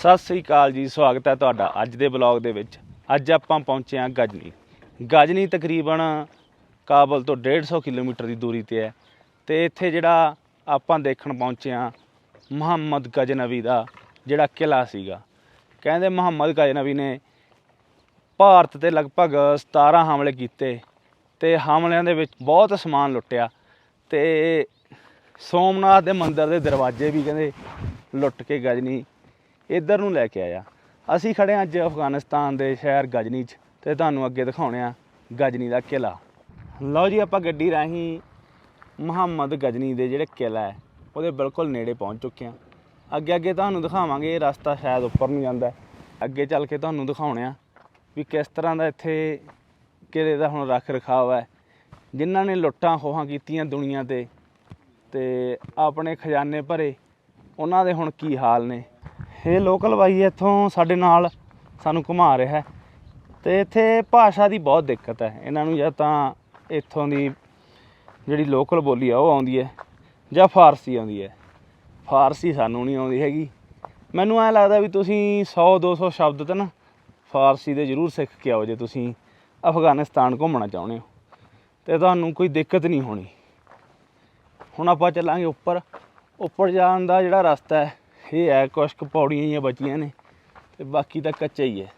ਸਤਿ ਸ੍ਰੀ ਅਕਾਲ ਜੀ, ਸਵਾਗਤ ਹੈ ਤੁਹਾਡਾ ਅੱਜ ਦੇ ਬਲੌਗ ਦੇ ਵਿੱਚ। ਅੱਜ ਆਪਾਂ ਪਹੁੰਚੇ ਹਾਂ ਗਜਨੀ। ਗਜਨੀ ਤਕਰੀਬਨ ਕਾਬਲ ਤੋਂ 150 ਕਿਲੋਮੀਟਰ ਦੀ ਦੂਰੀ ਤੇ ਹੈ ਤੇ ਇੱਥੇ ਜਿਹੜਾ ਆਪਾਂ ਦੇਖਣ ਪਹੁੰਚੇ ਹਾਂ, ਮੁਹੰਮਦ ਗਜਨਵੀ ਦਾ ਜਿਹੜਾ ਕਿਲਾ ਸੀਗਾ। ਕਹਿੰਦੇ ਮੁਹੰਮਦ ਗਜਨਵੀ ਨੇ ਭਾਰਤ ਤੇ ਲਗਭਗ 17 ਹਮਲੇ ਕੀਤੇ ਤੇ ਹਮਲਿਆਂ ਦੇ ਵਿੱਚ ਬਹੁਤ ਸਮਾਨ ਲੁੱਟਿਆ ਤੇ ਸੋਮਨਾਥ ਦੇ ਮੰਦਿਰ ਦੇ ਦਰਵਾਜ਼ੇ ਵੀ ਕਹਿੰਦੇ ਲੁੱਟ ਕੇ ਗਜਨੀ ਇੱਧਰ ਨੂੰ ਲੈ ਕੇ ਆਇਆ। ਅਸੀਂ ਖੜੇ ਹਾਂ ਅੱਜ ਅਫਗਾਨਿਸਤਾਨ ਦੇ ਸ਼ਹਿਰ ਗਜਨੀ 'ਚ ਤੇ ਤੁਹਾਨੂੰ ਅੱਗੇ ਦਿਖਾਉਣੇ ਆ ਗਜਨੀ ਦਾ ਕਿਲਾ ਲਓ ਜੀ ਆਪਾਂ ਗੱਡੀ ਰਾਹੀਂ ਮੁਹੰਮਦ ਗਜਨੀ ਦੇ ਜਿਹੜੇ ਕਿਲਾ ਹੈ, ਉਹਦੇ ਬਿਲਕੁਲ ਨੇੜੇ ਪਹੁੰਚ ਚੁੱਕੇ ਹਾਂ। ਅੱਗੇ ਅੱਗੇ ਤੁਹਾਨੂੰ ਦਿਖਾਵਾਂਗੇ, ਇਹ ਰਸਤਾ ਸ਼ਾਇਦ ਉੱਪਰ ਨੂੰ ਜਾਂਦਾ ਅੱਗੇ ਚੱਲ ਕੇ ਤੁਹਾਨੂੰ ਦਿਖਾਉਣੇ ਆ ਵੀ ਕਿਸ ਤਰ੍ਹਾਂ ਦਾ ਇੱਥੇ ਕਿਲੇ ਦਾ ਹੁਣ ਰੱਖ ਰਖਾਵ ਹੈ। ਜਿਨ੍ਹਾਂ ਨੇ ਲੁੱਟਾਂ ਖੋਹਾਂ ਕੀਤੀਆਂ ਦੁਨੀਆ ਤੇ ਤੇ ਆਪਣੇ ਖਜ਼ਾਨੇ ਭਰੇ, ਉਹਨਾਂ ਦੇ ਹੁਣ ਕੀ ਹਾਲ ਨੇ? ਇਹ ਲੋਕਲ ਬਾਈ ਇੱਥੋਂ ਸਾਡੇ ਨਾਲ ਸਾਨੂੰ ਘੁਮਾ ਰਿਹਾ ਹੈ ਤੇ ਇੱਥੇ ਭਾਸ਼ਾ ਦੀ ਬਹੁਤ ਦਿੱਕਤ ਹੈ। ਇਹਨਾਂ ਨੂੰ ਜਾਂ ਤਾਂ ਇੱਥੋਂ ਦੀ ਜਿਹੜੀ ਲੋਕਲ ਬੋਲੀ ਆ, ਉਹ ਆਉਂਦੀ ਹੈ ਜਾਂ ਫਾਰਸੀ ਆਉਂਦੀ ਹੈ। ਫਾਰਸੀ ਸਾਨੂੰ ਨਹੀਂ ਆਉਂਦੀ ਹੈਗੀ। ਮੈਨੂੰ ਐ ਲੱਗਦਾ ਵੀ ਤੁਸੀਂ 100 200 ਸ਼ਬਦ ਤਾਂ ਨਾ ਫਾਰਸੀ ਦੇ ਜ਼ਰੂਰ ਸਿੱਖ ਕੇ ਆਓ ਜੇ ਤੁਸੀਂ ਅਫਗਾਨਿਸਤਾਨ ਘੁੰਮਣਾ ਚਾਹੁੰਦੇ ਹੋ। ਤੇ ਤੁਹਾਨੂੰ ਕੋਈ ਦਿੱਕਤ ਨਹੀਂ ਹੋਣੀ। ਹੁਣ ਆਪਾਂ ਚੱਲਾਂਗੇ ਉੱਪਰ। ਉੱਪਰ ਜਾਣ ਦਾ ਜਿਹੜਾ ਰਸਤਾ ਹੈ ਇਹ ਹੈ ਕੁਛ ਕੁ ਪੌੜੀਆਂ ਹੀ ਬਚੀਆਂ ਨੇ ਤੇ ਬਾਕੀ ਤਾਂ ਕੱਚਾ ਹੀ ਹੈ।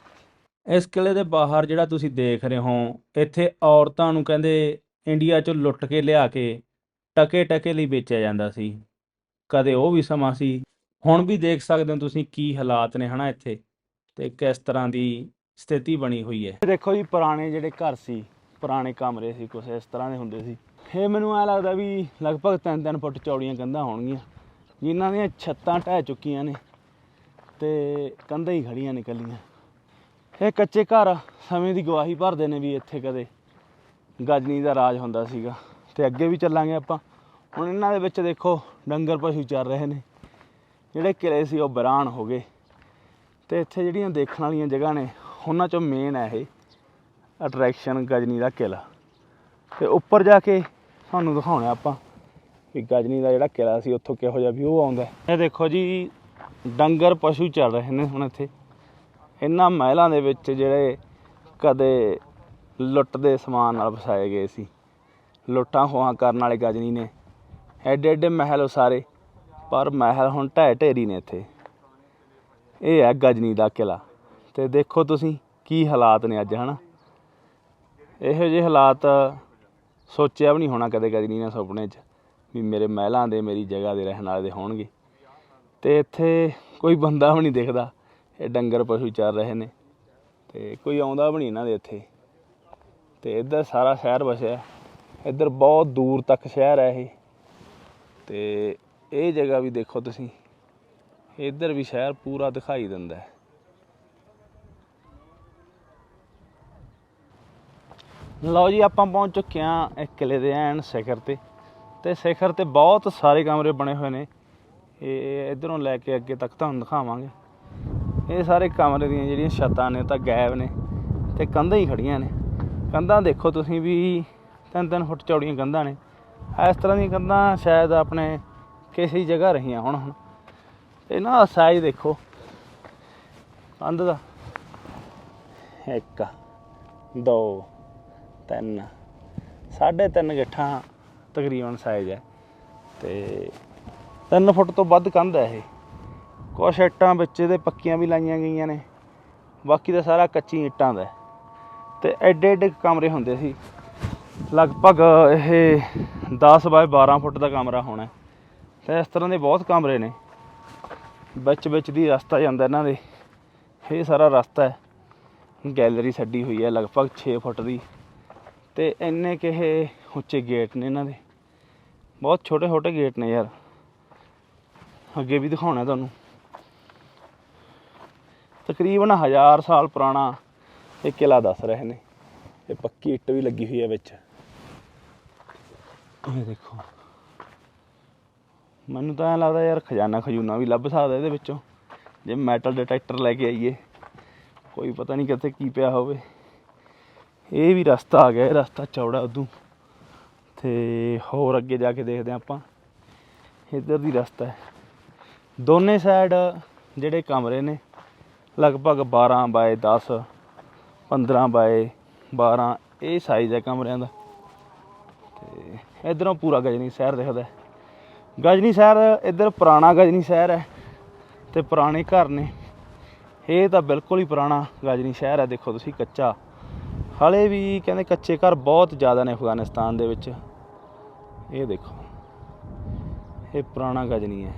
ਇਸ ਕਿਲੇ ਦੇ ਬਾਹਰ ਜਿਹੜਾ ਤੁਸੀਂ ਦੇਖ ਰਹੇ ਹੋ ਇੱਥੇ ਔਰਤਾਂ ਨੂੰ ਕਹਿੰਦੇ ਇੰਡੀਆ ਚੋਂ ਲੁੱਟ ਕੇ ਲਿਆ ਕੇ ਟਕੇ ਟਕੇ ਲਈ ਵੇਚਿਆ ਜਾਂਦਾ ਸੀ। ਕਦੇ ਉਹ ਵੀ ਸਮਾਂ ਸੀ। ਹੁਣ ਵੀ ਦੇਖ ਸਕਦੇ ਹੋ ਤੁਸੀਂ ਕੀ ਹਾਲਾਤ ਨੇ ਹਨਾ ਇੱਥੇ ਤੇ ਕਿਸ ਤਰ੍ਹਾਂ ਦੀ ਸਥਿਤੀ ਬਣੀ ਹੋਈ ਹੈ। ਦੇਖੋ ਜੀ ਪੁਰਾਣੇ ਜਿਹੜੇ ਘਰ ਸੀ ਪੁਰਾਣੇ ਕਮਰੇ ਸੀ ਕੁਛ ਇਸ ਤਰ੍ਹਾਂ ਦੇ ਹੁੰਦੇ ਸੀ। ਇਹ ਮੈਨੂੰ ਐ ਲੱਗਦਾ ਵੀ ਲਗਭਗ 3-3 ਫੁੱਟ ਚੌੜੀਆਂ ਕੰਧਾਂ ਹੋਣਗੀਆਂ। ਜਿਨ੍ਹਾਂ ਦੀਆਂ ਛੱਤਾਂ ਢਹਿ ਚੁੱਕੀਆਂ ਨੇ ਤੇ ਕੰਧਾਂ ਹੀ ਖੜੀਆਂ ਨੇ ਇਕੱਲੀਆਂ। ਇਹ ਕੱਚੇ ਘਰ ਸਮੇਂ ਦੀ ਗਵਾਹੀ ਭਰਦੇ ਨੇ ਵੀ ਇੱਥੇ ਕਦੇ ਗਜਨੀ ਦਾ ਰਾਜ ਹੁੰਦਾ ਸੀਗਾ। ਤੇ ਅੱਗੇ ਵੀ ਚੱਲਾਂਗੇ ਆਪਾਂ। ਹੁਣ ਇਹਨਾਂ ਦੇ ਵਿੱਚ ਦੇਖੋ, ਡੰਗਰ ਪਸ਼ੂ ਚੱਲ ਰਹੇ ਨੇ। ਜਿਹੜੇ ਕਿਲੇ ਸੀ ਉਹ ਬਰਾਨ ਹੋ ਗਏ। ਤੇ ਇੱਥੇ ਜਿਹੜੀਆਂ ਦੇਖਣ ਵਾਲੀਆਂ ਜਗ੍ਹਾ ਨੇ, ਉਹਨਾਂ ਚੋਂ ਮੇਨ ਹੈ ਇਹ ਅਟਰੈਕਸ਼ਨ ਗਜਨੀ ਦਾ ਕਿਲਾ ਤੇ ਉੱਪਰ ਜਾ ਕੇ ਤੁਹਾਨੂੰ ਦਿਖਾਉਣਾ ਆਪਾਂ। ਵੀ ਗਜਨੀ ਦਾ ਜਿਹੜਾ ਕਿਲਾ ਸੀ ਉੱਥੋਂ ਕਿਹੋ ਜਿਹਾ ਵਿਊ ਆਉਂਦਾ ਇਹ ਦੇਖੋ ਜੀ, ਡੰਗਰ ਪਸ਼ੂ ਚੱਲ ਰਹੇ ਨੇ ਹੁਣ ਇੱਥੇ। ਇਹਨਾਂ ਮਹਿਲਾਂ ਦੇ ਵਿੱਚ ਜਿਹੜੇ ਕਦੇ ਲੁੱਟ ਦੇ ਸਮਾਨ ਨਾਲ ਵਸਾਏ ਗਏ ਸੀ। ਲੁੱਟਾਂ ਖੋਹਾਂ ਕਰਨ ਵਾਲੇ ਗਜਨੀ ਨੇ। ਐਡੇ ਐਡੇ ਮਹਿਲ ਉਸਾਰੇ ਪਰ ਮਹਿਲ ਹੁਣ ਢਹਿ ਢੇਰੀ ਨੇ ਇੱਥੇ। ਇਹ ਹੈ ਗਜਨੀ ਦਾ ਕਿਲਾ ਤੇ ਦੇਖੋ ਤੁਸੀਂ ਕੀ ਹਾਲਾਤ ਨੇ ਅੱਜ, ਹਨਾ? ਇਹੋ ਜਿਹੇ ਹਾਲਾਤ ਸੋਚਿਆ ਵੀ ਨਹੀਂ ਹੋਣਾ ਕਦੇ ਗਜਨੀ ਨੇ ਸੁਪਨੇ 'ਚ। ਵੀ ਮੇਰੇ ਮਹਿਲਾਂ ਦੇ, ਮੇਰੀ ਜਗ੍ਹਾ ਦੇ ਰਹਿਣ ਵਾਲੇ ਦੇ ਹੋਣਗੇ। ਤੇ ਇੱਥੇ ਕੋਈ ਬੰਦਾ ਵੀ ਨਹੀਂ ਦਿਖਦਾ। ਇਹ ਡੰਗਰ ਪਸ਼ੂ ਚੱਲ ਰਹੇ ਨੇ। ਤੇ ਕੋਈ ਆਉਂਦਾ ਵੀ ਨਹੀਂ ਇਹਨਾਂ ਦੇ ਇੱਥੇ। ਤੇ ਇੱਧਰ ਸਾਰਾ ਸ਼ਹਿਰ ਵਸਿਆ ਇੱਧਰ ਬਹੁਤ ਦੂਰ ਤੱਕ ਸ਼ਹਿਰ ਹੈ ਇਹ। ਤੇ ਇਹ ਜਗ੍ਹਾ ਵੀ ਦੇਖੋ ਤੁਸੀਂ। ਇੱਧਰ ਵੀ ਸ਼ਹਿਰ ਪੂਰਾ ਦਿਖਾਈ ਦਿੰਦਾ ਹੈ। ਲਓ ਜੀ, ਆਪਾਂ ਪਹੁੰਚ ਚੁੱਕੇ ਹਾਂ ਇਹ ਕਿਲੇ ਦੇ ਐਨ ਸਿਖਰ ਤੇ। ਤੇ ਸਿਖਰ ਤੇ ਬਹੁਤ ਸਾਰੇ ਕਮਰੇ ਬਣੇ ਹੋਏ ਨੇ। ਇਹ ਇਧਰੋਂ ਲੈ ਕੇ ਅੱਗੇ ਤੱਕ ਤੁਹਾਨੂੰ ਦਿਖਾਵਾਂਗੇ। ਇਹ ਸਾਰੇ ਕਮਰੇ ਦੀਆਂ ਜਿਹੜੀਆਂ ਛੱਤਾਂ ਨੇ ਤਾਂ ਗਾਇਬ ਨੇ ਤੇ ਕੰਧਾਂ ਹੀ ਖੜੀਆਂ ਨੇ। ਕੰਧਾਂ ਦੇਖੋ ਤੁਸੀਂ ਵੀ, ਤਿੰਨ ਤਿੰਨ ਫੁੱਟ ਚੌੜੀਆਂ ਕੰਧਾਂ ਨੇ। ਇਸ ਤਰ੍ਹਾਂ ਦੀਆਂ ਕੰਧਾਂ ਸ਼ਾਇਦ ਆਪਣੇ ਕਿਸੇ ਜਗ੍ਹਾ ਰਹੀਆਂ ਹੁਣ ਹੁਣ। ਇਹਨਾਂ ਦਾ ਸਾਈਜ਼ ਦੇਖੋ, ਕੰਧ ਦਾ। ਇੱਕ, ਦੋ, ਤਿੰਨ, ਸਾਢੇ ਤਿੰਨ ਗਿੱਠਾਂ ਤਕਰੀਬਨ ਸਾਈਜ਼ ਹੈ। ਤੇ 3 ਫੁੱਟ ਤੋਂ ਵੱਧ ਕੰਧ ਹੈ ਇਹ। ਕੁਛ ਇੱਟਾਂ ਵਿੱਚ ਇਹਦੇ ਪੱਕੀਆਂ ਵੀ ਲਾਈਆਂ ਗਈਆਂ ਨੇ। ਬਾਕੀ ਤਾਂ ਸਾਰਾ ਕੱਚੀ ਇੱਟਾਂ ਦਾ ਹੈ। ਤੇ ਐਡੇ ਐਡੇ ਕਮਰੇ ਹੁੰਦੇ ਸੀ। ਲਗਭਗ ਇਹ 10 ਬਾਏ 12 ਫੁੱਟ ਦਾ ਕਮਰਾ ਹੋਣਾ ਹੈ। ਤੇ ਇਸ ਤਰ੍ਹਾਂ ਦੇ ਬਹੁਤ ਕਮਰੇ ਨੇ। ਵਿੱਚ ਵਿੱਚ ਦੀ ਰਸਤਾ ਜਾਂਦਾ ਇਹਨਾਂ ਦੇ। ਇਹ ਸਾਰਾ ਰਸਤਾ ਹੈ। ਗੈਲਰੀ ਛੱਡੀ ਹੋਈ ਹੈ ਲਗਭਗ 6 ਫੁੱਟ ਦੀ। ਤੇ ਇੰਨੇ ਕਿ ਉੱਚੇ ਗੇਟ ਨੇ ਇਹਨਾਂ ਦੇ। ਬਹੁਤ ਛੋਟੇ ਛੋਟੇ ਗੇਟ ਨੇ ਯਾਰ। ਅੱਗੇ ਵੀ ਦਿਖਾਉਣਾ ਤੁਹਾਨੂੰ। ਤਕਰੀਬਨ 1000 ਸਾਲ ਪੁਰਾਣਾ ਇਹ ਕਿਲਾ ਦੱਸ ਰਹੇ ਨੇ। ਇਹ ਪੱਕੀ ਇੱਟ ਵੀ ਲੱਗੀ ਹੋਈ ਹੈ ਵਿੱਚ। ਇਹ ਦੇਖੋ। ਮੈਨੂੰ ਤਾਂ ਐਂ ਲੱਗਦਾ ਯਾਰ ਖਜ਼ਾਨਾ ਖਜੂਨਾ ਵੀ ਲੱਭ ਸਕਦਾ ਇਹਦੇ ਵਿੱਚੋਂ। ਜੇ ਮੈਟਲ ਡਿਟੈਕਟਰ ਲੈ ਕੇ ਆਈਏ। ਕੋਈ ਪਤਾ ਨਹੀਂ ਕਿੱਥੇ ਕੀ ਪਿਆ ਹੋਵੇ। ਇਹ ਵੀ ਰਸਤਾ ਆ ਗਿਆ, ਇਹ ਰਸਤਾ ਚੌੜਾ ਉਦੋਂ। ਤੇ ਹੋਰ ਅੱਗੇ ਜਾ ਕੇ ਦੇਖਦੇ ਹਾਂ ਆਪਾਂ। ਇੱਧਰ ਦੀ ਰਸਤਾ ਹੈ। ਦੋਨੇ ਸਾਈਡ ਜਿਹੜੇ ਕਮਰੇ ਨੇ, ਲਗਭਗ 12 ਬਾਏ 10 15 ਬਾਏ 12 ਇਹ ਸਾਈਜ਼ ਹੈ ਕਮਰਿਆਂ ਦਾ। ਤੇ ਇਧਰੋਂ ਪੂਰਾ ਗਜਨੀ ਸ਼ਹਿਰ ਦਿਖਦਾ ਹੈ। ਗਜਨੀ ਸ਼ਹਿਰ ਇੱਧਰ ਪੁਰਾਣਾ ਗਜਨੀ ਸ਼ਹਿਰ ਹੈ ਤੇ ਪੁਰਾਣੇ ਘਰ ਨੇ। ਇਹ ਤਾਂ ਬਿਲਕੁਲ ਹੀ ਪੁਰਾਣਾ ਗਜਨੀ ਸ਼ਹਿਰ ਹੈ। ਦੇਖੋ ਤੁਸੀਂ ਕੱਚਾ ਹਲੇ ਵੀ ਕਹਿੰਦੇ ਕੱਚੇ ਘਰ ਬਹੁਤ ਜ਼ਿਆਦਾ ਨੇ ਅਫਗਾਨਿਸਤਾਨ ਦੇ ਵਿੱਚ। ਇਹ ਦੇਖੋ, ਇਹ ਪੁਰਾਣਾ ਗਜਨੀ ਹੈ।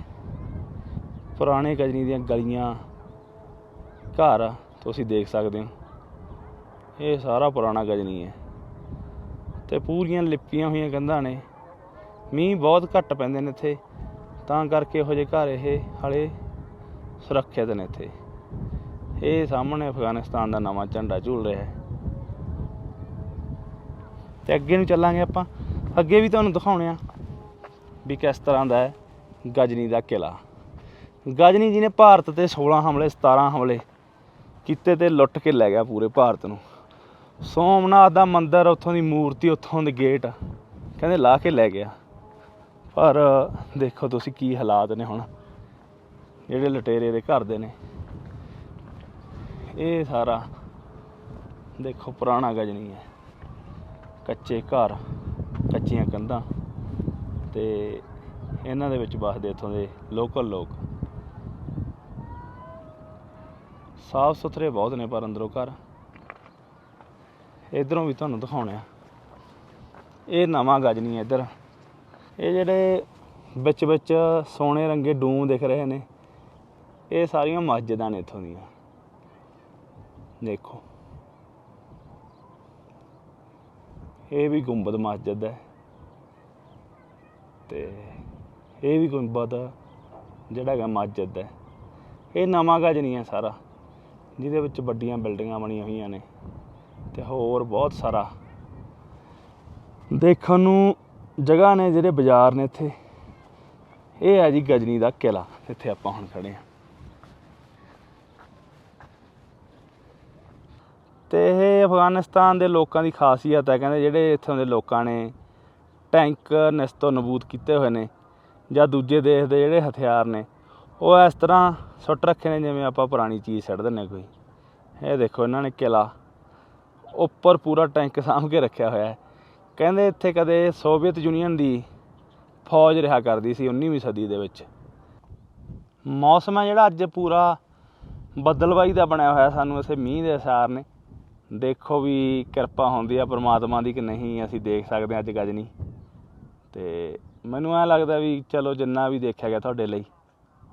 ਪੁਰਾਣੇ ਗਜਨੀ ਦੀਆਂ ਗਲੀਆਂ, ਘਰ ਤੁਸੀਂ ਦੇਖ ਸਕਦੇ ਹੋ। ਇਹ ਸਾਰਾ ਪੁਰਾਣਾ ਗਜਨੀ ਹੈ ਤੇ ਪੂਰੀਆਂ ਲਿਪੀਆਂ ਹੋਈਆਂ ਕੰਧਾਂ ਨੇ। ਮੀਂਹ ਬਹੁਤ ਘੱਟ ਪੈਂਦੇ ਨੇ ਇੱਥੇ, ਤਾਂ ਕਰਕੇ ਇਹੋ ਜਿਹੇ ਘਰ ਇਹ ਹਲੇ ਸੁਰੱਖਿਅਤ ਨੇ ਇੱਥੇ। ਇਹ ਸਾਹਮਣੇ ਅਫਗਾਨਿਸਤਾਨ ਦਾ ਨਵਾਂ ਝੰਡਾ ਝੂਲ ਰਿਹਾ ਹੈ। ਤੇ ਅੱਗੇ ਨੂੰ ਚੱਲਾਂਗੇ ਆਪਾਂ। ਅੱਗੇ ਵੀ ਤੁਹਾਨੂੰ ਦਿਖਾਉਣੇ ਆ ਵੀ ਕਿਸ ਤਰ੍ਹਾਂ ਦਾ ਹੈ ਗਜਨੀ ਦਾ ਕਿਲਾ ਗਜਨੀ ਜੀ ਨੇ ਭਾਰਤ ਤੇ 16 ਹਮਲੇ 17 ਹਮਲੇ ਕੀਤੇ ਤੇ ਲੁੱਟ ਕੇ ਲੈ ਗਿਆ ਪੂਰੇ ਭਾਰਤ ਨੂੰ। ਸੋਮਨਾਥ ਦਾ ਮੰਦਿਰ ਉੱਥੋਂ ਦੀ ਮੂਰਤੀ, ਉੱਥੋਂ ਦੇ ਗੇਟ ਕਹਿੰਦੇ ਲਾ ਕੇ ਲੈ ਗਿਆ। ਪਰ ਦੇਖੋ ਤੁਸੀਂ ਕੀ ਹਾਲਾਤ ਨੇ ਹੁਣ। ਜਿਹੜੇ ਲਟੇਰੇ ਦੇ ਘਰ ਦੇ ਨੇ। ਇਹ ਸਾਰਾ ਦੇਖੋ ਪੁਰਾਣਾ ਗਜਨੀ ਹੈ। ਕੱਚੇ ਘਰ, ਕੱਚੀਆਂ ਕੰਧਾਂ ਤੇ ਇਹਨਾਂ ਦੇ ਵਿੱਚ ਵੱਸਦੇ ਇੱਥੋਂ ਦੇ ਲੋਕਲ ਲੋਕ। ਸਾਫ਼ ਸੁਥਰੇ ਬਹੁਤ ਨੇ ਪਰ ਅੰਦਰੋਂ ਘਰ। ਇਧਰੋਂ ਵੀ ਤੁਹਾਨੂੰ ਦਿਖਾਉਣੇ ਆ। ਇਹ ਨਵਾਂ ਗਜਨੀ ਹੈ ਇੱਧਰ। ਇਹ ਜਿਹੜੇ ਵਿੱਚ ਵਿੱਚ ਸੋਨੇ ਰੰਗੇ ਡੂਮ ਦਿਖ ਰਹੇ ਨੇ, ਇਹ ਸਾਰੀਆਂ ਮਸਜਿਦਾਂ ਨੇ ਇੱਥੋਂ ਦੀਆਂ। ਦੇਖੋ। ਇਹ ਵੀ ਗੁੰਬਦ ਮਸਜਿਦ ਹੈ। ਤੇ ਇਹ ਵੀ ਗੁੰਬਦ ਜਿਹੜਾ ਹੈਗਾ ਮਸਜਿਦ ਹੈ। ਇਹ ਨਵਾਂ ਗਜਨੀ ਹੈ ਸਾਰਾ, ਜਿਹਦੇ ਵਿੱਚ ਵੱਡੀਆਂ ਬਿਲਡਿੰਗਾਂ ਬਣੀਆਂ ਹੋਈਆਂ ਨੇ ਤੇ ਹੋਰ ਬਹੁਤ ਸਾਰਾ। ਦੇਖਣ ਨੂੰ ਜਗ੍ਹਾ ਨੇ ਜਿਹੜੇ ਬਾਜ਼ਾਰ ਨੇ ਇੱਥੇ, ਇਹ ਹੈ ਜੀ ਗਜਨੀ ਦਾ ਕਿਲਾ ਇੱਥੇ ਆਪਾਂ ਹੁਣ ਖੜੇ ਹਾਂ। ਤੇ ਇਹ ਅਫਗਾਨਿਸਤਾਨ ਦੇ ਲੋਕਾਂ ਦੀ ਖਾਸੀਅਤ ਹੈ, ਕਹਿੰਦੇ ਜਿਹੜੇ ਇੱਥੋਂ ਦੇ ਲੋਕਾਂ ਨੇ ਟੈਂਕ ਨਸਤੋ ਨਬੂਦ ਕੀਤੇ ਹੋਏ ਨੇ ਜਾਂ ਦੂਜੇ ਦੇਸ਼ ਦੇ ਜਿਹੜੇ ਹਥਿਆਰ ਨੇ, ਉਹ ਇਸ ਤਰ੍ਹਾਂ ਸੁੱਟ ਰੱਖੇ ਨੇ ਜਿਵੇਂ ਆਪਾਂ ਪੁਰਾਣੀ ਚੀਜ਼ ਛੱਡ ਦਿੰਨੇ ਕੋਈ। ਇਹ ਦੇਖੋ ਇਹਨਾਂ ਨੇ ਕਿਲਾ ਉੱਪਰ ਪੂਰਾ ਟੈਂਕ ਸਾਂਭ ਕੇ ਰੱਖਿਆ ਹੋਇਆ ਹੈ। ਕਹਿੰਦੇ ਇੱਥੇ ਕਦੇ ਸੋਵੀਅਤ ਯੂਨੀਅਨ ਦੀ ਫੌਜ ਰਿਹਾ ਕਰਦੀ ਸੀ 19ਵੀਂ ਸਦੀ ਦੇ ਵਿੱਚ। ਮੌਸਮ ਹੈ ਜਿਹੜਾ ਅੱਜ ਪੂਰਾ ਬੱਦਲਵਾਈ ਦਾ ਬਣਿਆ ਹੋਇਆ, ਸਾਨੂੰ ਇਸੇ ਮੀਂਹ ਦੇ ਅਸਾਰ ਨੇ। ਦੇਖੋ ਵੀ ਕਿਰਪਾ ਹੁੰਦੀ ਆ ਪ੍ਰਮਾਤਮਾ ਦੀ ਕਿ ਨਹੀਂ, ਅਸੀਂ ਦੇਖ ਸਕਦੇ ਹਾਂ ਅੱਜ ਗਜਨੀ ਤੇ ਮੈਨੂੰ ਐ ਲੱਗਦਾ ਵੀ ਚਲੋ ਜਿੰਨਾ ਵੀ ਦੇਖਿਆ ਗਿਆ ਤੁਹਾਡੇ ਲਈ,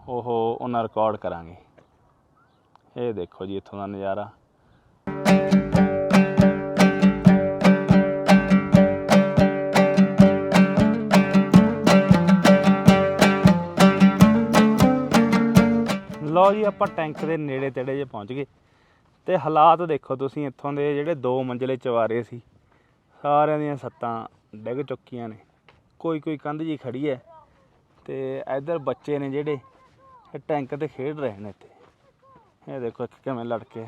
ਉਹ ਉਹਨਾਂ ਰਿਕਾਰਡ ਕਰਾਂਗੇ। ਇਹ ਦੇਖੋ ਜੀ ਇੱਥੋਂ ਦਾ ਨਜ਼ਾਰਾ। ਲਓ ਜੀ, ਆਪਾਂ ਟੈਂਕ ਦੇ ਨੇੜੇ ਤੇੜੇ ਜੇ ਪਹੁੰਚ ਗਏ। ਤੇ ਹਾਲਾਤ ਦੇਖੋ ਤੁਸੀਂ ਇੱਥੋਂ ਦੇ ਜਿਹੜੇ ਦੋ ਮੰਜ਼ਲੇ ਚਵਾਰੇ ਸੀ, ਸਾਰਿਆਂ ਦੀਆਂ ਸੱਤਾਂ ਡਿੱਗ ਚੁੱਕੀਆਂ ਨੇ। ਕੋਈ ਕੋਈ ਕੰਧ ਜੀ ਖੜੀ ਹੈ ਤੇ ਇੱਧਰ ਬੱਚੇ ਨੇ ਜਿਹੜੇ, ਇਹ ਟੈਂਕ ਤੇ ਖੇਡ ਰਹੇ ਨੇ ਇੱਥੇ। ਇਹ ਦੇਖੋ ਇੱਕ ਕਿਵੇਂ ਲੜਕੇ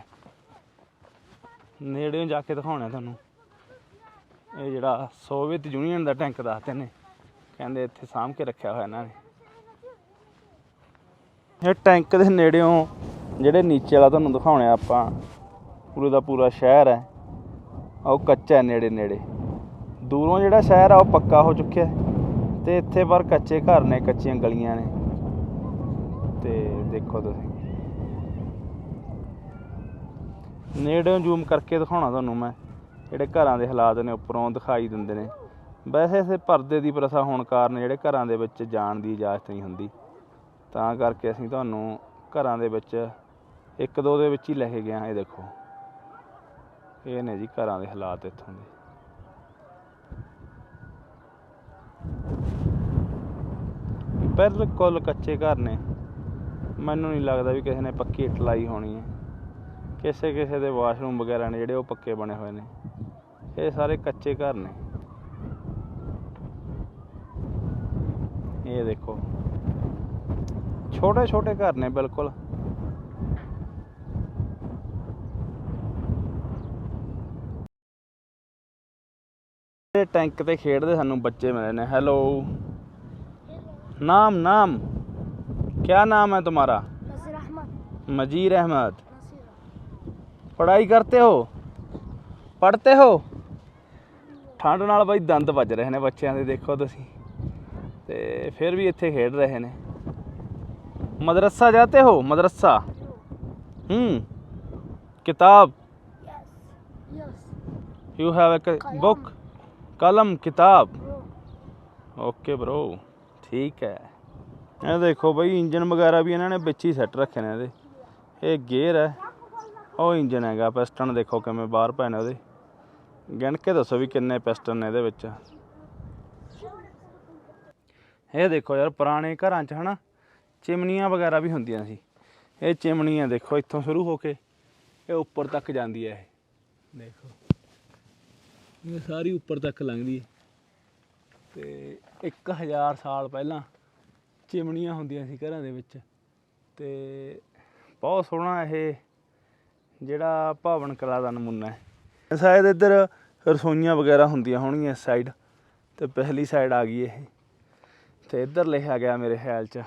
ਨੇੜਿਓਂ ਜਾ ਕੇ ਦਿਖਾਉਣਾ ਤੁਹਾਨੂੰ। ਇਹ ਜਿਹੜਾ ਸੋਵੀਅਤ ਯੂਨੀਅਨ ਦਾ ਟੈਂਕ ਦੱਸਦੇ ਨੇ, ਕਹਿੰਦੇ ਇੱਥੇ ਸਾਂਭ ਕੇ ਰੱਖਿਆ ਹੋਇਆ ਇਹਨਾਂ ਨੇ। ਇਹ ਟੈਂਕ ਦੇ ਨੇੜਿਓਂ ਜਿਹੜੇ ਨੀਚੇ ਵਾਲਾ ਤੁਹਾਨੂੰ ਦਿਖਾਉਣੇ ਆ ਆਪਾਂ, ਪੂਰੇ ਦਾ ਪੂਰਾ ਸ਼ਹਿਰ ਹੈ। ਉਹ ਕੱਚਾ ਨੇੜੇ ਨੇੜੇ। ਦੂਰੋਂ ਜਿਹੜਾ ਸ਼ਹਿਰ ਆ, ਉਹ ਪੱਕਾ ਹੋ ਚੁੱਕਿਆ ਹੈ। ਤੇ ਇੱਥੇ ਪਰ ਕੱਚੇ ਘਰ ਨੇ, ਕੱਚੀਆਂ ਗਲੀਆਂ ਨੇ। ਤੇ ਦੇਖੋ ਤੁਸੀਂ। ਨੇੜਿਓਂ ਜ਼ੂਮ ਕਰਕੇ ਦਿਖਾਉਣਾ ਤੁਹਾਨੂੰ ਮੈਂ। ਜਿਹੜੇ ਘਰਾਂ ਦੇ ਹਾਲਾਤ ਨੇ, ਉੱਪਰੋਂ ਦਿਖਾਈ ਦਿੰਦੇ ਨੇ। ਵੈਸੇ ਇਸੇ ਪਰਦੇ ਦੀ ਪ੍ਰਥਾ ਹੋਣ ਕਾਰਨ ਜਿਹੜੇ ਘਰਾਂ ਦੇ ਵਿੱਚ ਜਾਣ ਦੀ ਇਜਾਜ਼ਤ ਨਹੀਂ ਹੁੰਦੀ। ਤਾਂ ਕਰਕੇ ਅਸੀਂ ਤੁਹਾਨੂੰ ਘਰਾਂ ਦੇ ਵਿੱਚ ਇੱਕ ਦੋ ਦੇ ਵਿੱਚ ਹੀ ਲੈ ਕੇ ਗਿਆ ਇਹ ਦੇਖੋ। ਇਹ ਨੇ ਜੀ ਘਰਾਂ ਦੇ ਹਾਲਾਤ ਇੱਥੋਂ ਦੇ। ਬਿਲਕੁਲ ਕੱਚੇ ਘਰ ਨੇ। ਮੈਨੂੰ ਨਹੀਂ ਲੱਗਦਾ ਵੀ ਕਿਸੇ ਨੇ ਪੱਕੀ ਇੱਟ ਲਾਈ ਹੋਣੀ ਹੈ। ਕਿਸੇ ਕਿਸੇ ਦੇ ਵਾਸ਼ਰੂਮ ਵਗੈਰਾ ਨੇ ਜਿਹੜੇ ਉਹ ਪੱਕੇ ਬਣੇ ਹੋਏ ਨੇ। ਇਹ ਸਾਰੇ ਕੱਚੇ ਘਰ ਨੇ। ਇਹ ਦੇਖੋ। ਛੋਟੇ ਛੋਟੇ ਘਰ ਨੇ ਬਿਲਕੁਲ। ਇਹ ਟੈਂਕ ਤੇ ਖੇਡਦੇ ਸਾਨੂੰ ਬੱਚੇ ਮਿਲੇ ਨੇ ਹੈਲੋ नाम नाम क्या नाम है तुम्हारा नसीर अहमद मजीर अहमद नसीर ਪੜਾਈ ਕਰਤੇ ਹੋ ਪੜ੍ਹਤੇ ਹੋ ਠੰਡ ਨਾਲ ਬਾਈ ਦੰਦ ਵੱਜ ਰਹੇ ਨੇ ਬੱਚਿਆਂ ਦੇ ਦੇਖੋ ਤੁਸੀਂ ਤੇ ਫਿਰ ਵੀ ਇੱਥੇ ਖੇਡ ਰਹੇ ਨੇ ਮਦਰਸਾ ਜਾਤੇ ਹੋ ਮਦਰਸਾ ਹੂੰ ਕਿਤਾਬ Yes. Yes. You have a ਕਲਮ। ਬੁੱਕ ਕਲਮ, ਕਿਤਾਬ। ਓਕੇ ਬ్రో ਠੀਕ ਹੈ। ਇਹ ਦੇਖੋ ਬਈ ਇੰਜਨ ਵਗੈਰਾ ਵੀ ਇਹਨਾਂ ਨੇ ਵਿੱਚ ਹੀ ਸੈੱਟ ਰੱਖੇ ਨੇ ਇਹਦੇ। ਇਹ ਗੇਅਰ ਹੈ। ਉਹ ਇੰਜਨ ਹੈਗਾ ਪਿਸਟਨ ਦੇਖੋ ਕਿਵੇਂ ਬਾਹਰ ਪੈਣੇ ਉਹਦੇ। ਗਿਣ ਕੇ ਦੱਸੋ ਵੀ ਕਿੰਨੇ ਪਿਸਟਨ ਨੇ ਇਹਦੇ ਵਿੱਚ। ਇਹ ਦੇਖੋ ਯਾਰ, ਪੁਰਾਣੇ ਘਰਾਂ 'ਚ ਹਨਾ, ਚਿਮਨੀਆਂ ਵਗੈਰਾ ਵੀ ਹੁੰਦੀਆਂ ਸੀ। ਇਹ ਚਿਮਨੀਆਂ ਦੇਖੋ ਇੱਥੋਂ ਸ਼ੁਰੂ ਹੋ ਕੇ, ਇਹ ਉੱਪਰ ਤੱਕ ਜਾਂਦੀ ਹੈ ਇਹ। ਦੇਖੋ। ਇਹ ਸਾਰੀ ਉੱਪਰ ਤੱਕ ਲੰਘਦੀ ਹੈ। ਤੇ 1000 ਸਾਲ ਪਹਿਲਾਂ ਚਿਮਨੀਆਂ ਹੁੰਦੀਆਂ ਸੀ ਘਰਾਂ ਦੇ ਵਿੱਚ। ਤੇ ਬਹੁਤ ਸੋਹਣਾ ਇਹ ਜਿਹੜਾ ਭਵਨ ਕਲਾ ਦਾ ਨਮੂਨਾ ਹੈ। ਸ਼ਾਇਦ ਇੱਧਰ ਰਸੋਈਆਂ ਵਗੈਰਾ ਹੁੰਦੀਆਂ ਹੋਣਗੀਆਂ ਇਸ ਸਾਈਡ ਤੇ ਪਹਿਲੀ ਸਾਈਡ ਆ ਗਈ ਇਹ। ਤੇ ਇੱਧਰ ਲਿਖਿਆ ਗਿਆ ਮੇਰੇ ਖਿਆਲ ਚ।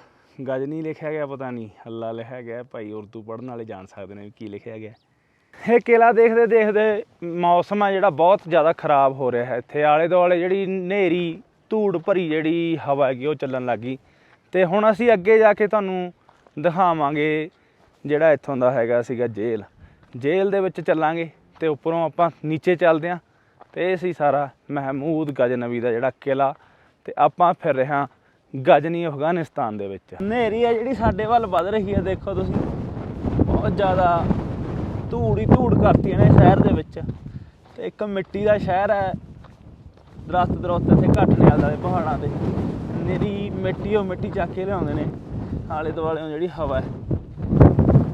ਗਜਨੀ ਲਿਖਿਆ ਗਿਆ, ਪਤਾ ਨਹੀਂ, ਹੱਲਾ ਲਿਖਿਆ ਗਿਆ, ਭਾਈ ਉਰਦੂ ਪੜ੍ਹਨ ਵਾਲੇ ਜਾਣ ਸਕਦੇ ਨੇ ਵੀ ਕੀ ਲਿਖਿਆ ਗਿਆ। ਇਹ ਕਿਲਾ ਦੇਖਦੇ ਦੇਖਦੇ ਮੌਸਮ ਆ ਜਿਹੜਾ ਬਹੁਤ ਜ਼ਿਆਦਾ ਖਰਾਬ ਹੋ ਰਿਹਾ ਹੈ। ਇੱਥੇ ਆਲੇ ਦੁਆਲੇ ਜਿਹੜੀ ਹਨੇਰੀ, ਧੂੜ ਭਰੀ ਜਿਹੜੀ ਹਵਾ ਹੈਗੀ, ਉਹ ਚੱਲਣ ਲੱਗੀ ਤੇ ਹੁਣ ਅਸੀਂ ਅੱਗੇ ਜਾ ਕੇ ਤੁਹਾਨੂੰ ਦਿਖਾਵਾਂਗੇ ਜਿਹੜਾ ਇੱਥੋਂ ਦਾ ਹੈਗਾ ਸੀਗਾ ਜੇਲ੍ਹ। ਜੇਲ੍ਹ ਦੇ ਵਿੱਚ ਚੱਲਾਂਗੇ ਤੇ ਉੱਪਰੋਂ ਆਪਾਂ ਨੀਚੇ ਚੱਲਦੇ ਆਂ ਤੇ ਇਹ ਸੀ ਸਾਰਾ ਮਹਿਮੂਦ ਗਜਨਵੀ ਦਾ ਜਿਹੜਾ ਕਿਲਾ ਤੇ ਆਪਾਂ ਫਿਰ ਰਹੇ ਹਾਂ ਗਜਨੀ ਅਫਗਾਨਿਸਤਾਨ ਦੇ ਵਿੱਚ। ਹਨੇਰੀ ਆ ਜਿਹੜੀ ਸਾਡੇ ਵੱਲ ਵੱਧ ਰਹੀ ਹੈ, ਦੇਖੋ ਤੁਸੀਂ। ਬਹੁਤ ਜ਼ਿਆਦਾ ਧੂੜ ਹੀ ਧੂੜ ਕਰਤੀ ਇਹਨੇ ਸ਼ਹਿਰ ਦੇ ਵਿੱਚ। ਤੇ ਇੱਕ ਮਿੱਟੀ ਦਾ ਸ਼ਹਿਰ ਹੈ। ਦਰਖਤ ਦਰਖਤ ਇੱਥੇ ਘੱਟ ਨੇ ਆਲੇ ਪਹਾੜਾਂ ਤੇ। ਨਿਰੀ ਮਿੱਟੀ ਉਹ ਮਿੱਟੀ ਚੱਕ ਕੇ ਲਿਆਉਂਦੇ ਨੇ। ਆਲੇ ਦੁਆਲੇ ਜਿਹੜੀ ਹਵਾ ਹੈ।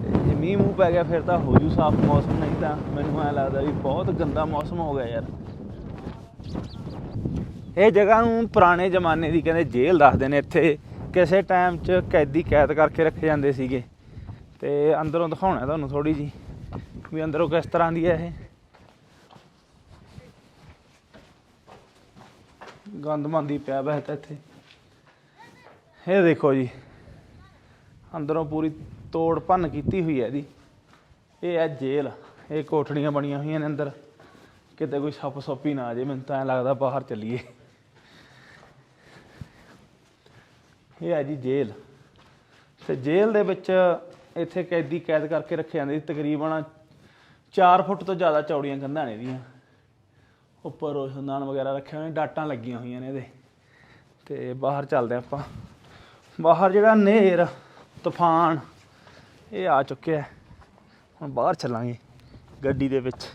ਤੇ ਜੇ ਮੀਂਹ ਮੂੰਹ ਪੈ ਗਿਆ ਫਿਰ ਤਾਂ ਹੋ ਜੂ ਸਾਫ਼ ਮੌਸਮ, ਨਹੀਂ ਤਾਂ ਮੈਨੂੰ ਐ ਲੱਗਦਾ ਵੀ ਬਹੁਤ ਗੰਦਾ ਮੌਸਮ ਹੋ ਗਿਆ ਯਾਰ। ਇਹ ਜਗ੍ਹਾ ਨੂੰ ਪੁਰਾਣੇ ਜ਼ਮਾਨੇ ਦੀ ਕਹਿੰਦੇ ਜੇਲ੍ਹ ਦੱਸਦੇ ਨੇ ਇੱਥੇ। ਕਿਸੇ ਟਾਈਮ 'ਚ ਕੈਦੀ ਕੈਦ ਕਰਕੇ ਰੱਖੇ ਜਾਂਦੇ ਸੀਗੇ। ਤੇ ਅੰਦਰੋਂ ਦਿਖਾਉਣਾ ਤੁਹਾਨੂੰ ਥੋੜੀ ਜੀ ਵੀ ਅੰਦਰੋਂ ਕਿਸ ਤਰ੍ਹਾਂ ਦੀ ਹੈ ਇਹ? ਗੰਦ ਮੰਦੀ ਪਿਆ ਵੈਸੇ ਇੱਥੇ। ਇਹ ਦੇਖੋ ਜੀ, ਅੰਦਰੋਂ ਪੂਰੀ ਤੋੜ ਭੰਨ ਕੀਤੀ ਹੋਈ ਹੈ ਇਹਦੀ। ਇਹ ਹੈ ਜੇਲ੍ਹ, ਇਹ ਕੋਠੜੀਆਂ ਬਣੀਆਂ ਹੋਈਆਂ ਨੇ ਅੰਦਰ। ਕਿਤੇ ਕੋਈ ਸੱਪ ਸੱਪੀ ਨਾ ਆ ਜੇ ਮੈਨੂੰ ਤਾਂ ਐਂ ਲੱਗਦਾ ਬਾਹਰ ਚੱਲੀਏ। ਇਹ ਹੈ ਜੀ ਜੇਲ੍ਹ। ਤੇ ਜੇਲ੍ਹ ਦੇ ਵਿੱਚ ਇੱਥੇ ਕੈਦੀ ਕੈਦ ਕਰਕੇ ਰੱਖੇ ਜਾਂਦੇ ਸੀ, ਤਕਰੀਬਨ 4 ਫੁੱਟ ਤੋਂ ਜ਼ਿਆਦਾ ਚੌੜੀਆਂ ਕੰਧਾਂ ਨੇ ਇਹਦੀਆਂ। ਉੱਪਰ ਰੋਸ਼ਨਦਾਨ ਵਗੈਰਾ ਰੱਖੇ ਹੋਏ ਨੇ, ਡਾਟਾਂ ਲੱਗੀਆਂ ਹੋਈਆਂ ਨੇ ਇਹਦੇ। ਤੇ ਬਾਹਰ ਚੱਲਦੇ ਆਪਾਂ। ਬਾਹਰ ਜਿਹੜਾ ਨੇਰ, ਤੂਫਾਨ, ਇਹ ਆ ਚੁੱਕਿਆ। ਹੁਣ ਬਾਹਰ ਚੱਲਾਂਗੇ ਗੱਡੀ ਦੇ ਵਿੱਚ।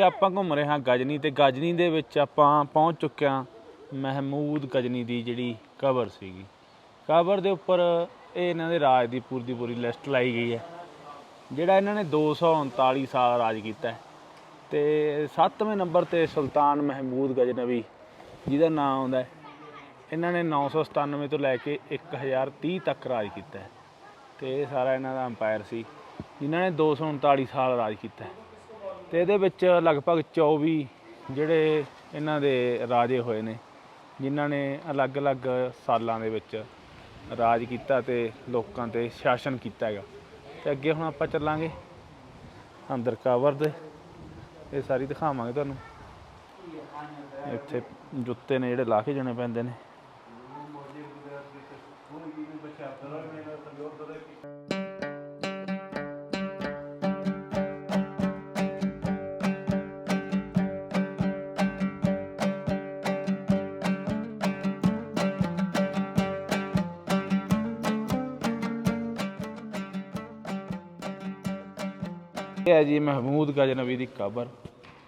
ਆਪਾਂ ਘੁੰਮ ਰਹੇ ਹਾਂ ਗਜਨੀ ਤੇ ਗਜਨੀ ਦੇ ਵਿੱਚ ਆਪਾਂ ਪਹੁੰਚ ਚੁੱਕੇ ਹਾਂ ਮਹਿਮੂਦ ਗਜਨੀ ਦੀ ਜਿਹੜੀ ਕਬਰ ਸੀਗੀ। ਕਬਰ ਦੇ ਉੱਪਰ ਇਹ ਇਹਨਾਂ ਦੇ ਰਾਜ ਦੀ ਪੂਰੀ ਦੀ ਪੂਰੀ ਲਿਸਟ ਲਾਈ ਗਈ ਹੈ, ਜਿਹੜਾ ਇਹਨਾਂ ਨੇ 239 ਸਾਲ ਰਾਜ ਕੀਤਾ ਹੈ। ਤੇ 7ਵੇਂ ਨੰਬਰ ਤੇ ਸੁਲਤਾਨ ਮਹਿਮੂਦ ਗਜਨਵੀ, ਜਿਹਦਾ ਨਾਮ ਆਉਂਦਾ ਇਹਨਾਂ ਨੇ 997 ਤੋਂ ਲੈ ਕੇ 1030 ਤੱਕ ਰਾਜ ਕੀਤਾ ਹੈ। ਤੇ ਇਹ ਸਾਰਾ ਇਹਨਾਂ ਦਾ ਅੰਪਾਇਰ ਸੀ, ਜਿਨ੍ਹਾਂ ਨੇ 239 ਸਾਲ ਰਾਜ ਕੀਤਾ ਤੇ ਇਹਦੇ ਵਿੱਚ ਲਗਭਗ 24 ਜਿਹੜੇ ਇਹਨਾਂ ਦੇ ਰਾਜੇ ਹੋਏ ਨੇ, ਜਿਨ੍ਹਾਂ ਨੇ ਅਲੱਗ-ਅਲੱਗ ਸਾਲਾਂ ਦੇ ਵਿੱਚ ਰਾਜ ਕੀਤਾ ਤੇ ਲੋਕਾਂ ਤੇ ਸ਼ਾਸਨ ਕੀਤਾ ਹੈਗਾ। ਤੇ ਅੱਗੇ ਹੁਣ ਆਪਾਂ ਚੱਲਾਂਗੇ। ਅੰਦਰ ਕਵਰ ਦੇ। ਇਹ ਸਾਰੀ ਦਿਖਾਵਾਂਗੇ ਤੁਹਾਨੂੰ। ਇੱਥੇ ਜੁੱਤੇ ਨੇ ਜਿਹੜੇ ਲਾ ਕੇ ਜਾਣੇ ਪੈਂਦੇ ਨੇ। ਇਹ ਹੈ ਜੀ ਮਹਿਮੂਦ ਗਜਨਵੀ ਦੀ ਕਬਰ।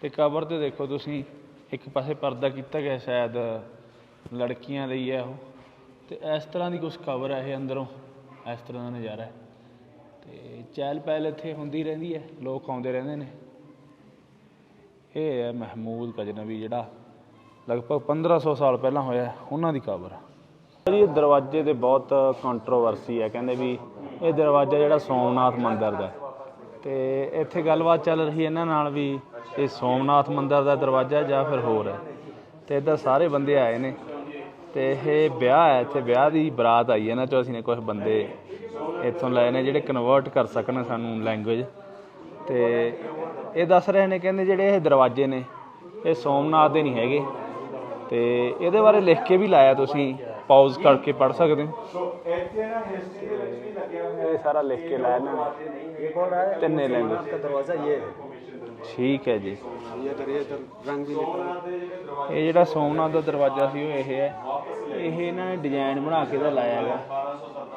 ਤੇ ਕਬਰ ਤੇ ਦੇਖੋ ਤੁਸੀਂ, ਇੱਕ ਪਾਸੇ ਪਰਦਾ ਕੀਤਾ ਗਿਆ ਸ਼ਾਇਦ, ਲੜਕੀਆਂ ਲਈ ਹੈ ਉਹ। ਤੇ ਇਸ ਤਰ੍ਹਾਂ ਦੀ ਕੁਝ ਕਬਰ ਹੈ ਇਹ ਅੰਦਰੋਂ, ਇਸ ਤਰ੍ਹਾਂ ਦਾ ਨਜ਼ਾਰਾ ਹੈ। ਤੇ ਚਹਿਲ ਪਹਿਲ ਇੱਥੇ ਹੁੰਦੀ ਰਹਿੰਦੀ ਹੈ, ਲੋਕ ਆਉਂਦੇ ਰਹਿੰਦੇ ਨੇ। ਇਹ ਹੈ ਮਹਿਮੂਦ ਗਜਨਵੀ ਜਿਹੜਾ ਲਗਭਗ 1500 ਸਾਲ ਪਹਿਲਾਂ ਹੋਇਆ ਉਹਨਾਂ ਦੀ ਕਬਰ ਆ ਜੀ ਦਰਵਾਜ਼ੇ ਤੇ ਬਹੁਤ ਕੰਟਰੋਵਰਸੀ ਹੈ, ਕਹਿੰਦੇ ਵੀ ਇਹ ਦਰਵਾਜ਼ਾ ਜਿਹੜਾ ਸੋਮਨਾਥ ਮੰਦਿਰ ਦਾ ਤੇ ਇੱਥੇ ਗੱਲਬਾਤ ਚੱਲ ਰਹੀ ਇਹਨਾਂ ਨਾਲ ਵੀ ਇਹ ਸੋਮਨਾਥ ਮੰਦਿਰ ਦਾ ਦਰਵਾਜ਼ਾ ਜਾਂ ਫਿਰ ਹੋਰ ਹੈ। ਤੇ ਇੱਧਰ ਸਾਰੇ ਬੰਦੇ ਆਏ ਨੇ। ਤੇ ਇਹ ਵਿਆਹ ਹੈ, ਇੱਥੇ ਵਿਆਹ ਦੀ ਬਰਾਤ ਆਈ ਹੈ ਇਹਨਾਂ ਚੋਂ ਅਸੀਂ ਨੇ ਕੁਝ ਬੰਦੇ ਇੱਥੋਂ ਲਏ ਨੇ ਜਿਹੜੇ ਕਨਵਰਟ ਕਰ ਸਕਣ ਸਾਨੂੰ ਲੈਂਗੁਏਜ ਤੇ ਇਹ ਦੱਸ ਰਹੇ ਨੇ, ਕਹਿੰਦੇ ਜਿਹੜੇ ਇਹ ਦਰਵਾਜ਼ੇ ਨੇ, ਇਹ ਸੋਮਨਾਥ ਦੇ ਨਹੀਂ ਹੈਗੇ। ਤੇ ਇਹਦੇ ਬਾਰੇ ਲਿਖ ਕੇ ਵੀ ਲਾਇਆ ਤੁਸੀਂ। ਪਾਜ਼ ਕਰਕੇ ਪੜ ਸਕਦੇ ਹੋ ਇਹ ਸਾਰਾ ਲਿਖ ਕੇ ਲਾਇਆ ਇਹਨਾਂ ਨੇ ਤਿੰਨੇ ਲੈਂਗੁਏਜ का दरवाजा ये है ਠੀਕ ਹੈ ਜੀ ये इधर ये इधर रंग भी लिखा ਇਹ ਜਿਹੜਾ ਸੋਮਨਾਥ ਦਾ ਦਰਵਾਜ਼ਾ ਸੀ ਉਹ ਇਹ ਹੈ ਇਹ ਇਹਨਾਂ ਨੇ ਡਿਜ਼ਾਈਨ ਬਣਾ ਕੇ ਦਾ ਲਾਇਆ ਹੈਗਾ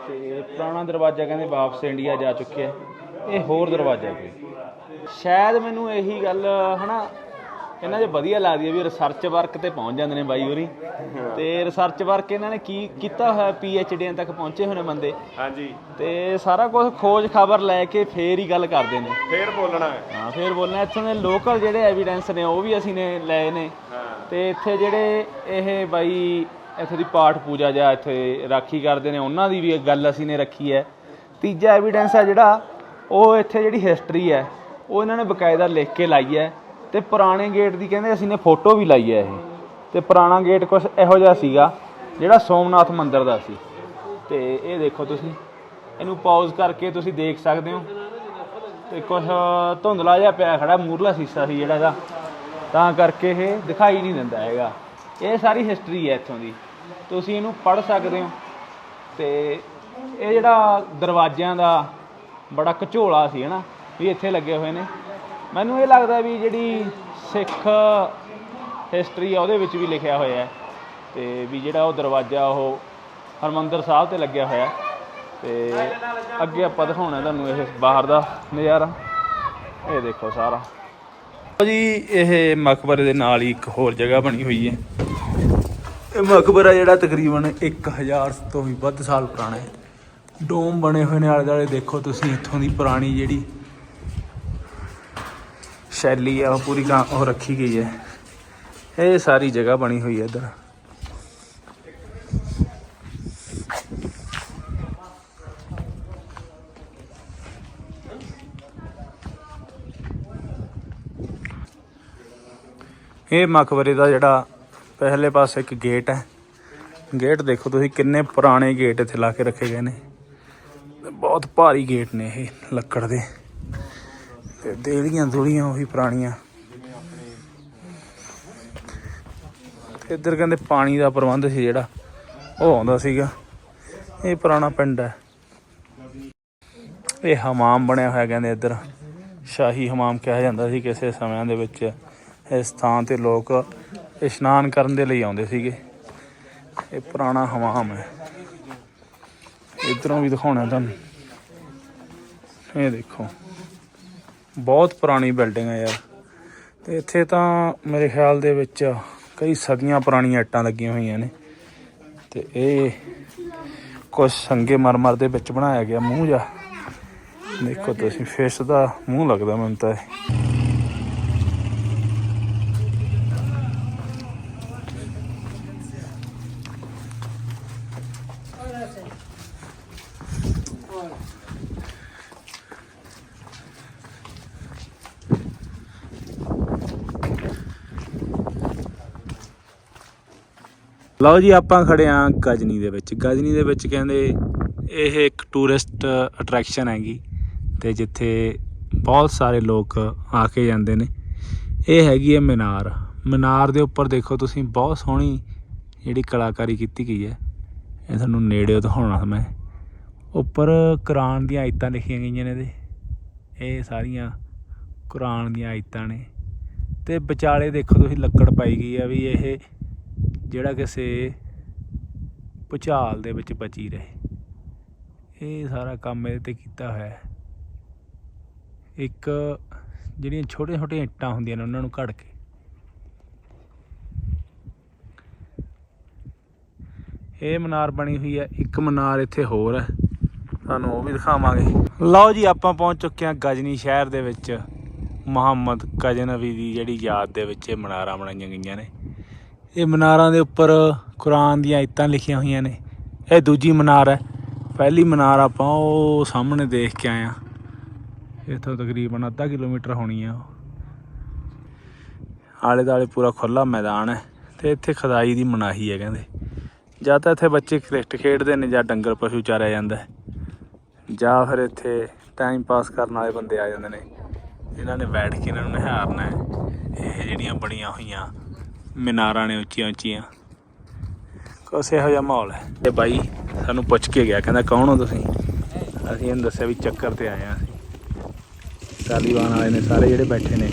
ਤੇ ਪੁਰਾਣਾ ਦਰਵਾਜ਼ਾ ਕਹਿੰਦੇ ਵਾਪਸ ਇੰਡੀਆ ਜਾ ਚੁੱਕਿਆ ਇਹ ਹੋਰ ਦਰਵਾਜ਼ਾ ਕੋਈ ਸ਼ਾਇਦ ਮੈਨੂੰ ਇਹੀ ਗੱਲ ਹਨਾ ਇਹਨਾਂ 'ਚ ਵਧੀਆ ਲੱਗਦੀ ਹੈ ਵੀ ਰਿਸਰਚ ਵਰਕ ਤੇ ਪਹੁੰਚ ਜਾਂਦੇ ਨੇ ਬਾਈ ਹੋਰੀ। ਤੇ ਰਿਸਰਚ ਵਰਕ ਇਹਨਾਂ ਨੇ ਕੀ ਕੀਤਾ ਹੋਇਆ ਪੀ ਐਚ ਡੀਆਂ ਤੱਕ ਪਹੁੰਚੇ ਹੋਏ ਨੇ ਬੰਦੇ? ਹਾਂਜੀ। ਤੇ ਸਾਰਾ ਕੁਝ ਖੋਜ ਖਬਰ ਲੈ ਕੇ ਫੇਰ ਹੀ ਗੱਲ ਕਰਦੇ ਨੇ। ਫੇਰ ਬੋਲਣਾ ਹੈ। ਹਾਂ ਫਿਰ ਬੋਲਣਾ। ਇੱਥੋਂ ਦੇ ਲੋਕਲ ਜਿਹੜੇ ਐਵੀਡੈਂਸ ਨੇ ਉਹ ਵੀ ਅਸੀਂ ਨੇ ਲਏ ਨੇ। ਤੇ ਇੱਥੇ ਜਿਹੜੇ ਇਹ ਬਾਈ ਇੱਥੇ ਦੀ ਪਾਠ ਪੂਜਾ ਜਾਂ ਇੱਥੇ ਰਾਖੀ ਕਰਦੇ ਨੇ ਉਹਨਾਂ ਦੀ ਵੀ ਗੱਲ ਅਸੀਂ ਨੇ ਰੱਖੀ ਹੈ। ਤੀਜਾ ਐਵੀਡੈਂਸ ਹੈ ਜਿਹੜਾ ਉਹ ਇੱਥੇ ਜਿਹੜੀ ਹਿਸਟਰੀ ਹੈ ਉਹ ਇਹਨਾਂ ਨੇ ਬਕਾਇਦਾ ਲਿਖ ਕੇ ਲਾਈ ਹੈ। ਤੇ ਪੁਰਾਣੇ ਗੇਟ ਦੀ ਕਹਿੰਦੇ ਅਸੀਂ ਨੇ ਫੋਟੋ ਵੀ ਲਾਈ ਹੈ ਇਹ। ਤੇ ਪੁਰਾਣਾ ਗੇਟ ਕੁਝ ਇਹੋ ਜਿਹਾ ਸੀਗਾ, ਜਿਹੜਾ ਸੋਮਨਾਥ ਮੰਦਿਰ ਦਾ ਸੀ। ਤੇ ਇਹ ਦੇਖੋ ਤੁਸੀਂ, ਇਹਨੂੰ ਪਾਜ਼ ਕਰਕੇ ਤੁਸੀਂ ਦੇਖ ਸਕਦੇ ਹੋ। ਤੇ ਕੁਝ ਧੁੰਦਲਾ ਜਿਹਾ ਪਿਆ ਖੜਾ ਮੂਰਲਾ ਸੀਸਾ ਸੀ ਜਿਹੜਾ ਇਹਦਾ। ਤਾਂ ਕਰਕੇ ਇਹ ਦਿਖਾਈ ਨਹੀਂ ਦਿੰਦਾ ਹੈਗਾ। ਇਹ ਸਾਰੀ ਹਿਸਟਰੀ ਹੈ ਇੱਥੋਂ ਦੀ। ਤੁਸੀਂ ਇਹਨੂੰ ਪੜ੍ਹ ਸਕਦੇ ਹੋ। ਤੇ ਇਹ ਜਿਹੜਾ ਦਰਵਾਜ਼ਿਆਂ ਦਾ ਬੜਾ ਘਚੋਲਾ ਸੀ ਹਨਾ, ਵੀ ਇੱਥੇ ਲੱਗੇ ਹੋਏ ਨੇ। ਮੈਨੂੰ ਇਹ ਲੱਗਦਾ ਵੀ ਜਿਹੜੀ ਸਿੱਖ ਹਿਸਟਰੀ ਆ, ਉਹਦੇ ਵਿੱਚ ਵੀ ਲਿਖਿਆ ਹੋਇਆ ਹੈ ਤੇ ਵੀ ਜਿਹੜਾ ਉਹ ਦਰਵਾਜ਼ਾ ਉਹ ਹਰਮੰਦਰ ਸਾਹਿਬ ਤੇ ਲੱਗਿਆ ਹੋਇਆ ਹੈ। ਤੇ ਅੱਗੇ ਆਪਾਂ ਦਿਖਾਉਣਾ ਤੁਹਾਨੂੰ ਇਹ ਬਾਹਰ ਦਾ ਨਜ਼ਾਰਾ। ਇਹ ਦੇਖੋ ਸਾਰਾ। ਜੀ, ਇਹ ਮਕਬਰੇ ਦੇ ਨਾਲ ਹੀ ਇੱਕ ਹੋਰ ਜਗ੍ਹਾ ਬਣੀ ਹੋਈ ਹੈ। ਇਹ ਮਕਬਰਾ ਜਿਹੜਾ ਤਕਰੀਬਨ 1000 ਤੋਂ ਵੀ ਵੱਧ ਸਾਲ ਪੁਰਾਣਾ ਹੈ। ਡੋਮ ਬਣੇ ਹੋਏ ਨੇ ਆਲੇ ਦੁਆਲੇ ਦੇਖੋ ਤੁਸੀਂ ਇੱਥੋਂ ਦੀ ਪੁਰਾਣੀ ਜਿਹੜੀ ਸ਼ੈਲੀ ਆ, ਉਹ ਪੂਰੀ ਕਾਂ ਉਹ ਰੱਖੀ ਗਈ ਹੈ। ਇਹ ਸਾਰੀ ਜਗ੍ਹਾ ਬਣੀ ਹੋਈ ਹੈ ਇੱਧਰ। ਇਹ ਮਕਬਰੇ ਦਾ ਜਿਹੜਾ ਪਹਿਲੇ ਪਾਸੇ ਇੱਕ ਗੇਟ ਹੈ। ਗੇਟ ਦੇਖੋ ਤੁਸੀਂ, ਕਿੰਨੇ ਪੁਰਾਣੇ ਗੇਟ ਇੱਥੇ ਲਾ ਕੇ ਰੱਖੇ ਗਏ ਨੇ। ਬਹੁਤ ਭਾਰੀ ਗੇਟ ਨੇ ਇਹ ਲੱਕੜ ਦੇ। ਤੇ ਦੇਲੀਆਂ ਦੁਲੀਆਂ ਉਹੀ ਪੁਰਾਣੀਆਂ। ਇੱਧਰ ਕਹਿੰਦੇ ਪਾਣੀ ਦਾ ਪ੍ਰਬੰਧ ਸੀ ਜਿਹੜਾ, ਉਹ ਆਉਂਦਾ ਸੀਗਾ। ਇਹ ਪੁਰਾਣਾ ਪਿੰਡ ਹੈ। ਇਹ ਹਮਾਮ ਬਣਿਆ ਹੋਇਆ ਕਹਿੰਦੇ ਇੱਧਰ। ਸ਼ਾਹੀ ਹਮਾਮ ਕਿਹਾ ਜਾਂਦਾ ਸੀ ਕਿਸੇ ਸਮਿਆਂ ਦੇ ਵਿੱਚ। ਇਸ ਥਾਂ ਤੇ ਲੋਕ ਇਸ਼ਨਾਨ ਕਰਨ ਦੇ ਲਈ ਆਉਂਦੇ ਸੀਗੇ। ਇਹ ਪੁਰਾਣਾ ਹਮਾਮ ਹੈ। ਇਧਰੋਂ ਵੀ ਦਿਖਾਉਣਾ ਤੁਹਾਨੂੰ। ਇਹ ਦੇਖੋ। ਬਹੁਤ ਪੁਰਾਣੀ ਬਿਲਡਿੰਗ ਹੈ ਯਾਰ। ਤੇ ਇੱਥੇ ਤਾਂ ਮੇਰੇ ਖਿਆਲ ਦੇ ਵਿੱਚ ਕਈ ਸਦੀਆਂ ਪੁਰਾਣੀਆਂ ਇੱਟਾਂ ਲੱਗੀਆਂ ਹੋਈਆਂ ਨੇ। ਤੇ ਇਹ ਕੁਝ ਸੰਗੇ ਮਰਮਰ ਦੇ ਵਿੱਚ ਬਣਾਇਆ ਗਿਆ ਮੂੰਹ ਜਾ ਦੇਖੋ ਤੁਸੀਂ, ਫਿਸ਼ ਦਾ ਮੂੰਹ ਲੱਗਦਾ ਮੈਨੂੰ ਤਾਂ ਇਹ। ਲਓ ਜੀ, ਆਪਾਂ ਖੜੇ ਆਂ ਗਜਨੀ ਦੇ ਵਿੱਚ। ਗਜਨੀ ਦੇ ਵਿੱਚ ਕਹਿੰਦੇ ਇਹ ਇੱਕ ਟੂਰਿਸਟ ਅਟਰੈਕਸ਼ਨ ਹੈਗੀ ਤੇ ਜਿੱਥੇ ਬਹੁਤ ਸਾਰੇ ਲੋਕ ਆ ਕੇ ਜਾਂਦੇ ਨੇ। ਇਹ ਹੈਗੀ ਹੈ ਮੀਨਾਰ। ਮੀਨਾਰ ਦੇ ਉੱਪਰ ਦੇਖੋ ਤੁਸੀਂ, ਬਹੁਤ ਸੋਹਣੀ ਜਿਹੜੀ ਕਲਾਕਾਰੀ ਕੀਤੀ ਗਈ ਹੈ। ਇਹ ਤੁਹਾਨੂੰ ਨੇੜਿਓਂ ਦਿਖਾਉਣਾ ਮੈਂ। ਉੱਪਰ ਕੁਰਾਨ ਦੀਆਂ ਆਇਤਾਂ ਲਿਖੀਆਂ ਗਈਆਂ ਨੇ ਇਹਦੇ। ਇਹ ਸਾਰੀਆਂ ਕੁਰਾਨ ਦੀਆਂ ਆਇਤਾਂ ਨੇ। ਤੇ ਵਿਚਾਲੇ ਦੇਖੋ ਤੁਸੀਂ ਲੱਕੜ ਪਾਈ ਗਈ ਆ ਵੀ ਇਹ ਜਿਹੜਾ ਕਿਸੇ ਭੁਚਾਲ ਦੇ ਵਿੱਚ ਬਚੀ ਰਹੇ। ਇਹ ਸਾਰਾ ਕੰਮ ਇਹਦੇ ਤੇ ਕੀਤਾ ਹੋਇਆ ਹੈ। ਇੱਕ ਜਿਹੜੀਆਂ ਛੋਟੀਆਂ ਛੋਟੀਆਂ ਇੱਟਾਂ ਹੁੰਦੀਆਂ ਨੇ ਉਹਨਾਂ ਨੂੰ ਘੜ ਕੇ। ਇਹ ਮਨਾਰ ਬਣੀ ਹੋਈ ਹੈ। ਇੱਕ ਮਨਾਰ ਇੱਥੇ ਹੋਰ ਹੈ। ਤੁਹਾਨੂੰ ਉਹ ਵੀ ਦਿਖਾਵਾਂਗੇ। ਲਓ ਜੀ, ਆਪਾਂ ਪਹੁੰਚ ਚੁੱਕੇ ਹਾਂ ਗਜਨੀ ਸ਼ਹਿਰ ਦੇ ਵਿੱਚ। ਮੁਹੰਮਦ ਗਜਨਵੀ ਦੀ ਜਿਹੜੀ ਯਾਦ ਦੇ ਵਿੱਚ ਇਹ ਮਨਾਰਾਂ ਬਣਾਈਆਂ ਗਈਆਂ ਨੇ। ਇਹ ਮਨਾਰਾਂ ਦੇ ਉੱਪਰ ਕੁਰਾਨ ਦੀਆਂ ਆਇਤਾਂ ਲਿਖੀਆਂ ਹੋਈਆਂ ਨੇ। ਇਹ ਦੂਜੀ ਮਨਾਰ ਹੈ। ਪਹਿਲੀ ਮਨਾਰ ਆਪਾਂ ਉਹ ਸਾਹਮਣੇ ਦੇਖ ਕੇ ਆਏ ਆ ਇੱਥੋਂ ਤਕਰੀਬਨ ਅੱਧਾ ਕਿਲੋਮੀਟਰ ਹੋਣੀ ਆ। ਉਹ ਆਲੇ ਦਾਲੇ ਪੂਰਾ ਖੁੱਲਾ ਮੈਦਾਨ ਹੈ ਤੇ ਇੱਥੇ ਖਦਾਈ ਦੀ ਮਨਾਹੀ ਹੈ ਕਹਿੰਦੇ। ਜਾਂ ਤਾਂ ਇੱਥੇ ਬੱਚੇ ਕ੍ਰਿਕਟ ਖੇਡਦੇ ਨੇ ਜਾਂ ਡੰਗਰ ਪਸ਼ੂ ਚਾਰਿਆ ਜਾਂਦਾ ਜਾਂ ਫਿਰ ਇੱਥੇ ਟਾਈਮ ਪਾਸ ਕਰਨ ਵਾਲੇ ਬੰਦੇ ਆ ਜਾਂਦੇ ਨੇ। ਇਹਨਾਂ ਨੇ ਬੈਠ ਕੇ ਇਹਨਾਂ ਨੂੰ ਨਿਹਾਰਨਾ ਇਹ ਜਿਹੜੀਆਂ ਬਣੀਆਂ ਹੋਈਆਂ ਮੀਨਾਰਾਂ ਨੇ ਉੱਚੀਆਂ ਉੱਚੀਆਂ। ਕੁਛ ਇਹੋ ਜਿਹਾ ਮਾਹੌਲ ਹੈ। ਤੇ ਬਾਈ ਸਾਨੂੰ ਪੁੱਛ ਕੇ ਗਿਆ, ਕਹਿੰਦਾ ਕੌਣ ਹੋ ਤੁਸੀਂ? ਅਸੀਂ ਇਹਨੂੰ ਦੱਸਿਆ ਵੀ ਚੱਕਰ ਤੇ ਆਏ ਆ ਅਸੀਂ। ਤਾਲੀਬਾਨ ਵਾਲੇ ਨੇ ਸਾਰੇ ਜਿਹੜੇ ਬੈਠੇ ਨੇ।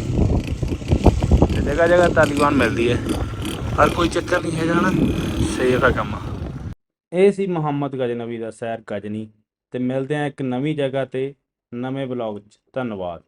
ਤੇ ਜਗ੍ਹਾ ਜਗ੍ਹਾ ਤਾਲੀਬਾਨ ਮਿਲਦੀ ਹੈ। ਪਰ ਕੋਈ ਚੱਕਰ ਨਹੀਂ ਹੈ ਜਾਣਾ ਸੇਫ ਹੈ ਕੰਮ। ਇਹ ਸੀ ਮੁਹੰਮਦ ਗਜਨਵੀ ਦਾ ਸੈਰ ਗਜਨੀ ਤੇ ਮਿਲਦੇ ਆ ਇੱਕ ਨਵੀਂ ਜਗ੍ਹਾ ਤੇ ਨਵੇਂ ਬਲੌਗ 'ਚ। ਧੰਨਵਾਦ।